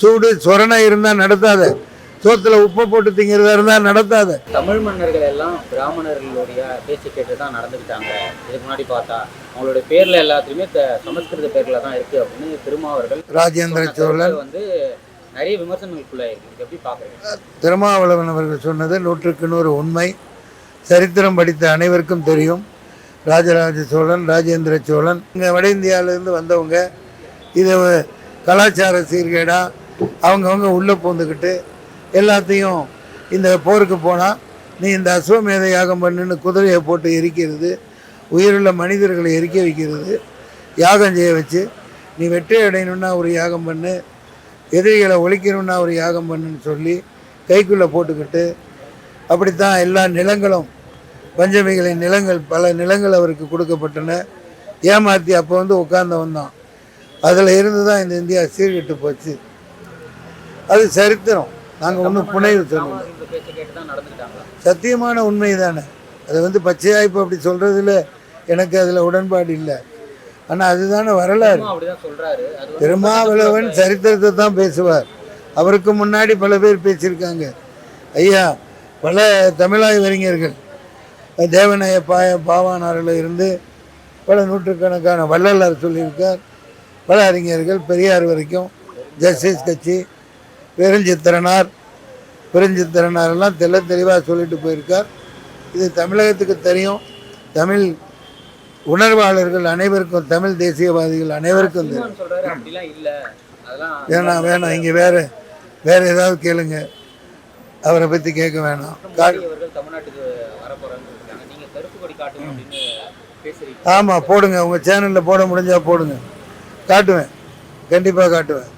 சூடு சொரணை இருந்தால் நடத்தாத. சோத்துல உப்பை போட்டு திங்கிறதா இருந்தால் நடத்தாத. தமிழ் மன்னர்கள் எல்லாம் பிராமணர்களுடைய பேச்சு கேட்டு தான் நடந்துக்கிட்டாங்க. இதுக்கு முன்னாடி பார்த்தா அவங்களுடைய பேர்ல எல்லாத்துலயுமே சமஸ்கிருத பேர்ல தான் இருக்கு அப்படின்னு திருமாவர்கள் ராஜேந்திர சோழன். வந்து நிறைய விமர்சனங்களுக்குள்ள இருக்கு. இது எப்படி பாக்குறீங்க திருமாவளவன் அவர்கள் சொன்னது நூற்றுக்கு நூறு உண்மை. சரித்திரம் படித்த அனைவருக்கும் தெரியும். ராஜராஜ சோழன் ராஜேந்திர சோழன். இங்கே வட இந்தியாவிலேருந்து வந்தவங்க. இதை கலாச்சார சீர்கேடாக அவங்கவுங்க உள்ளே பூந்துக்கிட்டு எல்லாத்தையும் இந்த போருக்கு போனால் நீ இந்த அஸ்வமேத யாகம் பண்ணுன்னு குதிரையை போட்டு எரிக்கிறது உயிருள்ள மனிதர்களை எரிக்க வைக்கிறது யாகம் செய்ய வச்சு நீ வெற்றி அடையணுன்னா ஒரு யாகம் பண்ணு எதிரிகளை ஒழிக்கணும்னா ஒரு யாகம் பண்ணுன்னு சொல்லி கைக்குள்ளே போட்டுக்கிட்டு அப்படித்தான் எல்லா நிலங்களும் பஞ்சமிகளின் நிலங்கள் பல நிலங்கள் அவருக்கு கொடுக்கப்பட்டன. ஏமாற்றி அப்போ வந்து உட்கார்ந்தவன் தான். அதில் இருந்து தான் இந்த இந்தியா சீர்கெட்டு போச்சு. அது சரித்திரம். நாங்கள் ஒன்றும் புனைவு சத்தியமான உண்மை தானே அதை வந்து பச்சையாக இப்போ அப்படி சொல்கிறதுல எனக்கு அதில் உடன்பாடு இல்லை. ஆனால் அதுதானே வரலாறு. திருமாவளவன் சரித்திரத்தை தான் பேசுவார். அவருக்கு முன்னாடி பல பேர் பேசியிருக்காங்க. ஐயா பல தமிழாய்வறிஞர்கள் தேவநாய பாய பாவானாரில் இருந்து பல நூற்றுக்கணக்கான வள்ளலார் சொல்லியிருக்கார். பல அறிஞர்கள் பெரியார் வரைக்கும் ஜஸ்டிஸ் கட்சி பெருஞ்சித்திரனார். பெருஞ்சித்திரனார் எல்லாம் தெள்ள தெளிவாக சொல்லிட்டு போயிருக்கார். இது தமிழகத்துக்கு தெரியும். தமிழ் உணர்வாளர்கள் அனைவருக்கும் தமிழ் தேசியவாதிகள் அனைவருக்கும் தெரியும். வேணாம் வேணாம். இங்கே வேற வேற ஏதாவது கேளுங்க. அவரை பற்றி கேட்க வேணாம். ஆமாம் போடுங்க. உங்கள் சேனலில் போட முடிஞ்சா போடுங்க. காட்டுவேன். கண்டிப்பாக காட்டுவேன்.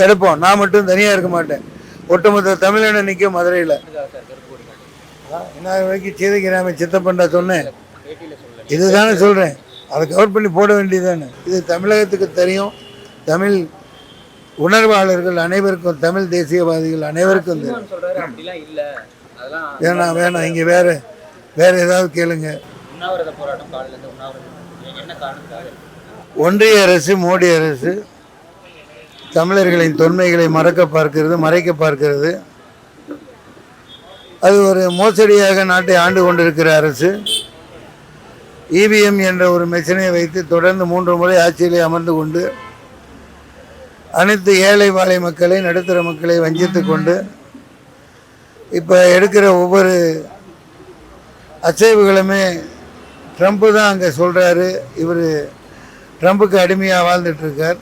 தடுப்போம் நான் மட்டும் தனியாக இருக்க மாட்டேன். ஒட்டுமொத்த தமிழனை நிற்கும் மதுரையில். என்ன வரைக்கும் சீதகிராம சித்தப்பண்டா சொன்னேன். இதுதானே சொல்கிறேன் அதை கவர் பண்ணி போட வேண்டியதானே இது தமிழகத்துக்கு தெரியும். தமிழ் உணர்வாளர்கள் அனைவருக்கும் தமிழ் தேசியவாதிகள் அனைவருக்கும் வேணாம் வேணாம். இங்கே வேற வேற ஏதாவது கேளுங்க. ஒன்றிய அரசு மோடி அரசு தமிழர்களின் தொன்மைகளை மறக்க பார்க்கிறது மறைக்க பார்க்கிறது. அது ஒரு மோசடியாக நாட்டை ஆண்டு கொண்டிருக்கிற அரசு. இவிஎம் என்ற ஒரு மெஷினை வைத்து தொடர்ந்து மூன்று முறை ஆட்சியிலே அமர்ந்து கொண்டு அனைத்து ஏழை வாழை மக்களை நடுத்தர மக்களை வஞ்சித்து கொண்டு இப்போ எடுக்கிற ஒவ்வொரு அசைவுகளுமே ட்ரம்ப்பு தான் அங்கே சொல்கிறாரு இவர் ட்ரம்புக்கு அடிமையாக வாழ்ந்துட்டுருக்கார்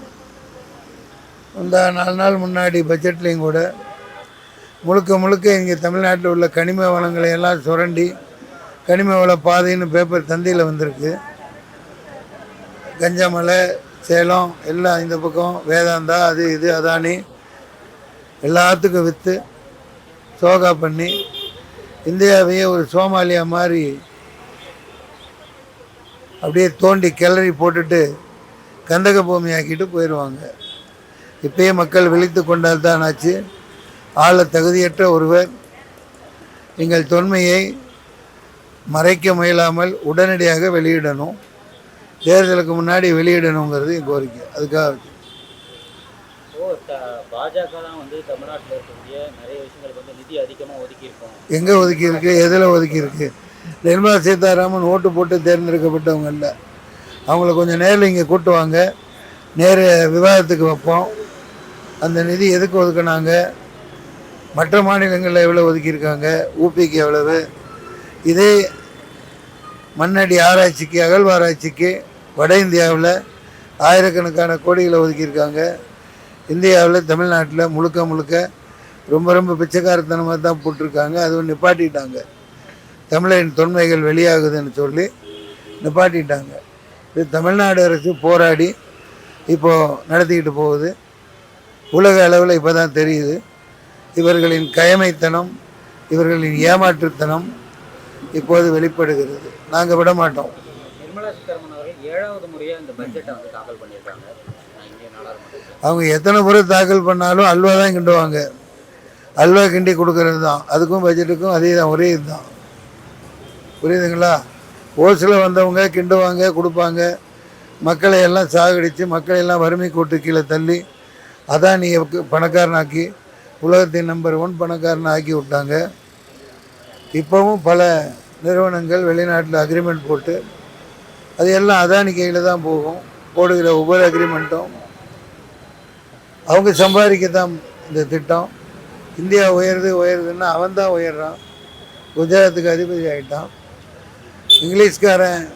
இந்த நாலு நாள் முன்னாடி பட்ஜெட்லேயும் கூட முழுக்க முழுக்க இங்கே தமிழ்நாட்டில் உள்ள கனிம வளங்களை எல்லாம் சுரண்டி கனிம வள பாதைன்னு பேப்பர் தந்தியில் வந்திருக்கு. கஞ்சமலை சேலம் எல்லாம் இந்த பக்கம் வேதாந்தா அது இது அதானி எல்லாத்துக்கும் விற்று சோகா பண்ணி இந்தியாவையே ஒரு சோமாலியா மாதிரி அப்படியே தோண்டி கிளறி போட்டுட்டு கந்தக பூமி ஆக்கிட்டு போயிடுவாங்க இப்பயே மக்கள் விழித்து கொண்டால் தான் ஆச்சு ஆள தகுதியற்ற ஒருவர். எங்கள் தொன்மையை மறைக்க முயலாமல் உடனடியாக வெளியிடணும். தேர்தலுக்கு முன்னாடி வெளியிடணுங்கிறது என் கோரிக்கை. அதுக்காக. பாஜக தான் வந்து தமிழ்நாட்டில் இருக்கக்கூடிய நிறைய விஷயங்களுக்கு வந்து நிதி அதிகமாக ஒதுக்கி இருக்கோம் எங்கே ஒதுக்கி இருக்கு எதில் ஒதுக்கி இருக்கு நிர்மலா சீதாராமன் ஓட்டு போட்டு தேர்ந்தெடுக்கப்பட்டவங்க இல்லை. அவங்கள கொஞ்சம் நேரில் இங்கே கூட்டுவாங்க நேர விவாதத்துக்கு வைப்போம். அந்த நிதி எதுக்கு ஒதுக்குனாங்க? மற்ற மாநிலங்களில் எவ்வளோ ஒதுக்கியிருக்காங்க? ஊபிக்கு எவ்வளவு? இதே மண்ணடி ஆராய்ச்சிக்கு அகழ்வாராய்ச்சிக்கு வட இந்தியாவில் ஆயிரக்கணக்கான கோடிகளை ஒதுக்கியிருக்காங்க. இந்தியாவில் தமிழ்நாட்டில் முழுக்க முழுக்க ரொம்ப ரொம்ப பிச்சைக்காரத்தனமாக தான் போட்டிருக்காங்க. அதுவும் நிப்பாட்டிட்டாங்க. தமிழரின் தொன்மைகள் வெளியாகுதுன்னு சொல்லி நிப்பாட்டிட்டாங்க. இது தமிழ்நாடு அரசு போராடி இப்போது நடத்திக்கிட்டு போகுது. உலக அளவில் இப்போ தான் தெரியுது. இவர்களின் கயமைத்தனம் இவர்களின் ஏமாற்றுத்தனம் இப்போது வெளிப்படுகிறது. நாங்கள் விட மாட்டோம். அவங்க எத்தனை முறை தாக்கல் பண்ணாலும் அல்வா தான் கிண்டுவாங்க. அல்வா கிண்டி கொடுக்கறது தான். அதுக்கும் பட்ஜெட்டுக்கும் அதே தான் ஒரே இதுதான். புரியுதுங்களா? ஓசில் வந்தவங்க கிண்டுவாங்க கொடுப்பாங்க. மக்களை எல்லாம் சாகடித்து மக்களை எல்லாம் வறுமை கூட்டு கீழே தள்ளி அதானியை பணக்காரனாக்கி உலகத்தின் நம்பர் ஒன் பணக்காரன் ஆக்கி விட்டாங்க. இப்போவும் பல நிறுவனங்கள் வெளிநாட்டில் அக்ரிமெண்ட் போட்டு அது எல்லாம் அதானி கையில் தான் போகும். போடுகிற ஒவ்வொரு அக்ரிமெண்ட்டும் அவங்க சம்பாதிக்க தான் இந்த திட்டம். இந்தியா உயருது உயருதுன்னா அவன் தான் உயர்றான். குஜராத்துக்கு அதிபதி ஆகிட்டான் இங்கிலீஷ்காரன்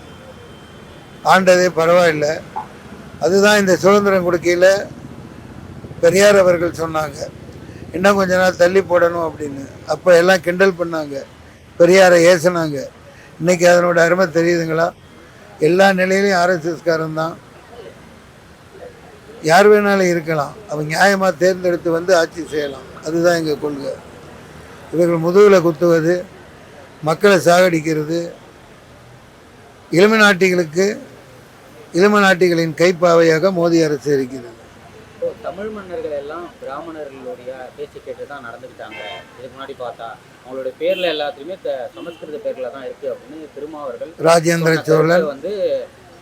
ஆண்டதே பரவாயில்லை. அதுதான் இந்த சுதந்திரம் கொடுக்கையில் பெரியார் அவர்கள் சொன்னாங்க இன்னும் கொஞ்ச நாள் தள்ளி போடணும் அப்படின்னு. அப்போ எல்லாம் கிண்டல் பண்ணாங்க. பெரியாரை ஏசுனாங்க. இன்னைக்கு அதனோட அருமை தெரியுதுங்களா? எல்லா நிலையிலையும் ஆர்எஸ்எஸ்காரன் தான். யார் வேணாலும் இருக்கலாம். அவன் நியாயமாக தேர்ந்தெடுத்து வந்து ஆட்சி செய்யலாம். அதுதான் எங்கள் கொள்கை. இவர்கள் முதுகில் குத்துவது மக்களை சாகடிக்கிறது இளம நாட்டிகளுக்கு இளம நாட்டிகளின் கைப்பாவையாக மோடி அரசு இருக்கிறது. தமிழ் மன்னர்கள் எல்லாம் பிராமணர்களுடைய பேச்சு கேட்டு தான் நடந்துக்கிட்டாங்க. இதுக்கு முன்னாடி பார்த்தா அவங்களுடைய பேர்ல எல்லாத்துலயுமே சமஸ்கிருத பேர்ல தான் இருக்கு அப்படின்னு திருமாவர்கள் ராஜேந்திர கருத்து வந்து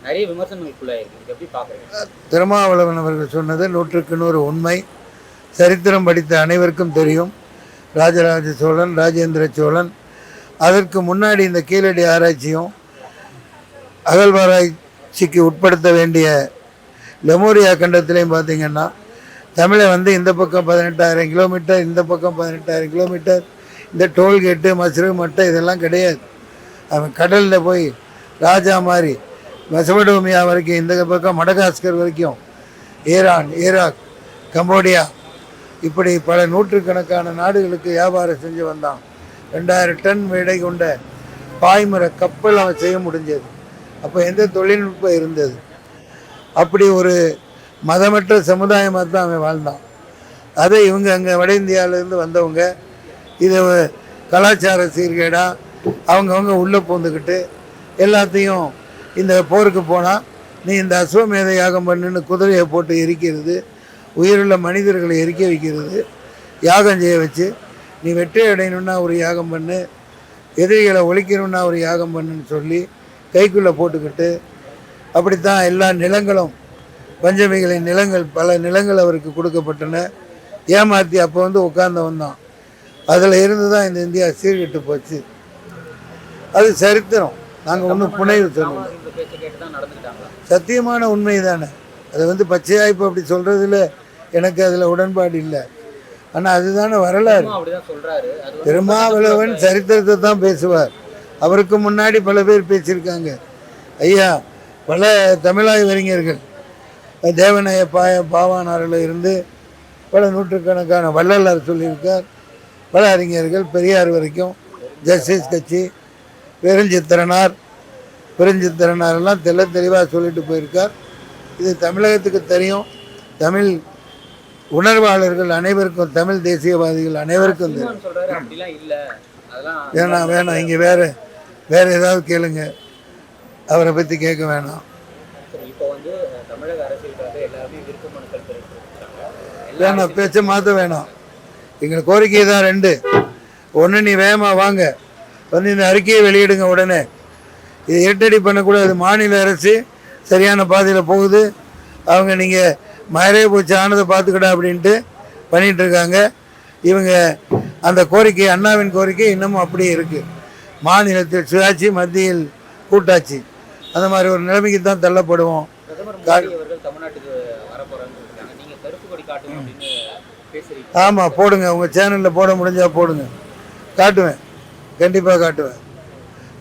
நிறைய விமர்சனங்களுக்குள்ள இருக்கு. இது எப்படி பாக்குறீங்க திருமாவளவன் அவர்கள் சொன்னது நூற்றுக்கு நூறு உண்மை. சரித்திரம் படித்த அனைவருக்கும் தெரியும். ராஜராஜ சோழன் ராஜேந்திர சோழன். அதற்கு முன்னாடி இந்த கீழடி ஆராய்ச்சியும் அகழ்வாராய்ச்சிக்கு உட்படுத்த வேண்டிய லெமோரியா கண்டத்திலையும் பார்த்தீங்கன்னா தமிழை வந்து இந்த பக்கம் பதினெட்டாயிரம் கிலோமீட்டர் இந்த பக்கம் பதினெட்டாயிரம் கிலோமீட்டர். இந்த டோல்கேட்டு மசுரு மட்டை இதெல்லாம் கிடையாது. அவன் கடலில் போய் ராஜா மாதிரி மெசபடோமியா வரைக்கும் இந்த பக்கம் மடகாஸ்கர் வரைக்கும் ஈரான் ஈராக் கம்போடியா இப்படி பல நூற்றுக்கணக்கான நாடுகளுக்கு வியாபாரம் செஞ்சு வந்தான். ரெண்டாயிரம் டன் விடை கொண்ட பாய்மர கப்பல் அவன் செய்ய முடிஞ்சது. அப்போ எந்த தொழில்நுட்பம் இருந்தது? அப்படி ஒரு மதமற்ற சமுதாயமாக தான் அவன் வாழ்ந்தான். அதை இவங்க அங்கே வட இந்தியாவிலேருந்து வந்தவங்க இதை கலாச்சார சீர்கேடாக அவங்கவுங்க உள்ளே பூந்துக்கிட்டு எல்லாத்தையும் இந்த போருக்கு போனால் நீ இந்த அஸ்வமேத யாகம் பண்ணுன்னு குதிரையை போட்டு எரிக்கிறது உயிருள்ள மனிதர்களை எரிக்க வைக்கிறது யாகம் செய்ய வச்சு நீ வெற்றி அடையணுன்னா ஒரு யாகம் பண்ணு எதிரிகளை ஒழிக்கணும்னா ஒரு யாகம் பண்ணுன்னு சொல்லி கைக்குள்ளே போட்டுக்கிட்டு அப்படித்தான் எல்லா நிலங்களும் பஞ்சமிகளின் நிலங்கள் பல நிலங்கள் அவருக்கு கொடுக்கப்பட்டன. ஏமாற்றி அப்போ வந்து உட்கார்ந்தவன் தான். அதில் இருந்து தான் இந்த இந்தியா சீர்கெட்டு போச்சு. அது சரித்திரம். நாங்கள் ஒன்றும் புனைவு நடந்துக்கிட்டாங்களா? சத்தியமான உண்மை தானே. அதை வந்து பச்சையாக இப்போ அப்படி சொல்கிறதுல எனக்கு அதில் உடன்பாடு இல்லை. ஆனால் அதுதானே வரலாறு. திருமாவளவன் சரித்திரத்தை தான் பேசுவார். அவருக்கு முன்னாடி பல பேர் பேசியிருக்காங்க. ஐயா பல தமிழாய்வறிஞர்கள் தேவநாய பாய பாவானாரில் இருந்து பல நூற்றுக்கணக்கான வள்ளலார் சொல்லியிருக்கார். பல அறிஞர்கள் பெரியார் வரைக்கும் ஜஸ்டிஸ் கட்சி பெருஞ்சித்திரனார் பெருஞ்சித்திரனார் எல்லாம் தெள்ள தெளிவாக சொல்லிட்டு போயிருக்கார். இது தமிழகத்துக்கு தெரியும். தமிழ் உணர்வாளர்கள் அனைவருக்கும் தமிழ் தேசியவாதிகள் அனைவருக்கும் தெரியும். வேணாம் வேணாம். இங்கே வேறு வேறு ஏதாவது கேளுங்க. அவரை பற்றி கேட்க வேணாம். வேணாம் பேச்சை மாற்ற வேணாம். எங்கள் கோரிக்கை தான் ரெண்டு. ஒன்று நீ வேகமாக வாங்க. வந்து இந்த அறிக்கையை வெளியிடுங்க உடனே. இது இரட்டடி பண்ணக்கூடாது. மாநில அரசு சரியான பாதையில் போகுது. அவங்க நீங்கள் மறைய போச்சு ஆனதை பார்த்துக்கடா அப்படின்ட்டு பண்ணிட்டு இருக்காங்க. இவங்க அந்த கோரிக்கை அண்ணாவின் கோரிக்கை இன்னமும் அப்படியே இருக்குது மாநிலத்தில் சுயாட்சி மத்தியில் கூட்டாட்சி. அந்த மாதிரி ஒரு நிலைமைக்கு தான் தள்ளப்படுவோம். தமிழ்நாட்டுக்கு வரப்போறாங்கன்னு இருக்காங்க நீங்க கருப்பு கொடி காட்டுங்க அப்படின்னு பேசுறீங்க. ஆமாம் போடுங்க. உங்கள் சேனலில் போட முடிஞ்சால் போடுங்க. காட்டுவேன். கண்டிப்பாக காட்டுவேன்.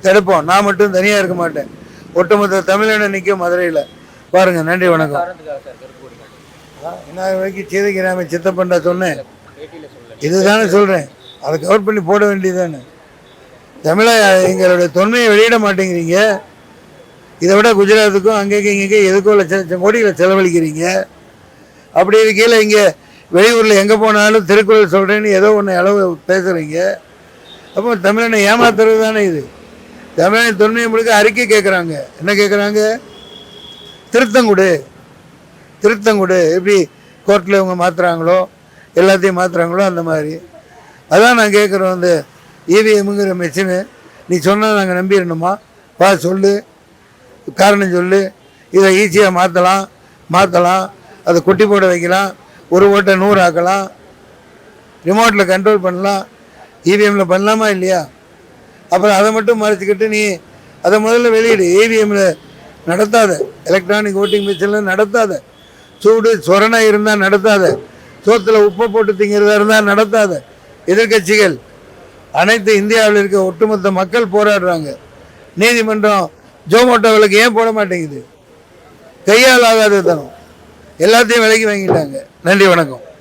தடுப்போம் நான் மட்டும் தனியாக இருக்க மாட்டேன். ஒட்டுமொத்த தமிழனை நிற்கும் மதுரையில். பாருங்கள் நன்றி வணக்கம். என்ன வரைக்கும் சீதைக்கிராம சித்தப்பண்டா சொன்னேன். சொல்லல. இதுதானே சொல்கிறேன் அதை கவர் பண்ணி போட வேண்டியதுதானே. தமிழ எங்களுடைய தொன்மையை வெளியிட மாட்டேங்கிறீங்க. இதை விட குஜராத்துக்கும் அங்கங்கே இங்கே எதுக்கோ லட்சம் லட்சம் கோடிகளை செலவழிக்கிறீங்க. அப்படி இருக்கையில் இங்கே வெளியூரில் எங்கே போனாலும் திருக்குறள் சொல்கிறேன்னு ஏதோ ஒன்று அளவு பேசுகிறீங்க. அப்போ தமிழனை ஏமாத்துறது தானே இது? தமிழன் தொன்மையை முழுக்க அறிக்கை கேட்குறாங்க. என்ன கேட்குறாங்க? திருத்தங்குடு. திருத்தங்குடு. எப்படி கோர்ட்டில் இவங்க மாற்றுறாங்களோ எல்லாத்தையும் மாற்றுறாங்களோ அந்த மாதிரி. அதான் நான் கேட்குறோம் அந்த இவிஎம்ங்கிற மிஷினு நீ சொன்னால் நாங்கள் நம்பிடணுமா? வா சொல்லு. காரணம் சொல்லு. இதை ஈஸியாக மாற்றலாம் மாற்றலாம் அதை கொட்டி போட வைக்கலாம் ஒரு ஓட்டை நூறு ஆக்கலாம் ரிமோட்டில் கண்ட்ரோல் பண்ணலாம் இவிஎம்மில் பண்ணலாமா இல்லையா? அப்புறம் அதை மட்டும் மறைச்சிக்கிட்டு நீ அதை முதல்ல வெளியிடு ஏவிஎம்மில் நடத்தாத எலக்ட்ரானிக் ஓட்டிங் மிஷினில் நடத்தாத சூடு சொரணை இருந்தால் நடத்தாத சோத்தில் உப்பை போட்டு திங்கிறதா இருந்தால் நடத்தாத எதிர்க்கட்சிகள் அனைத்து இந்தியாவில் இருக்க ஒட்டுமொத்த மக்கள் போராடுறாங்க. நீதிமன்றம் ஜோமோட்டோவிலுக்கு ஏன் போட மாட்டேங்குது? கையால் ஆகாத தனம் எல்லாத்தையும் விலைக்கு வாங்கிட்டாங்க. நன்றி வணக்கம்.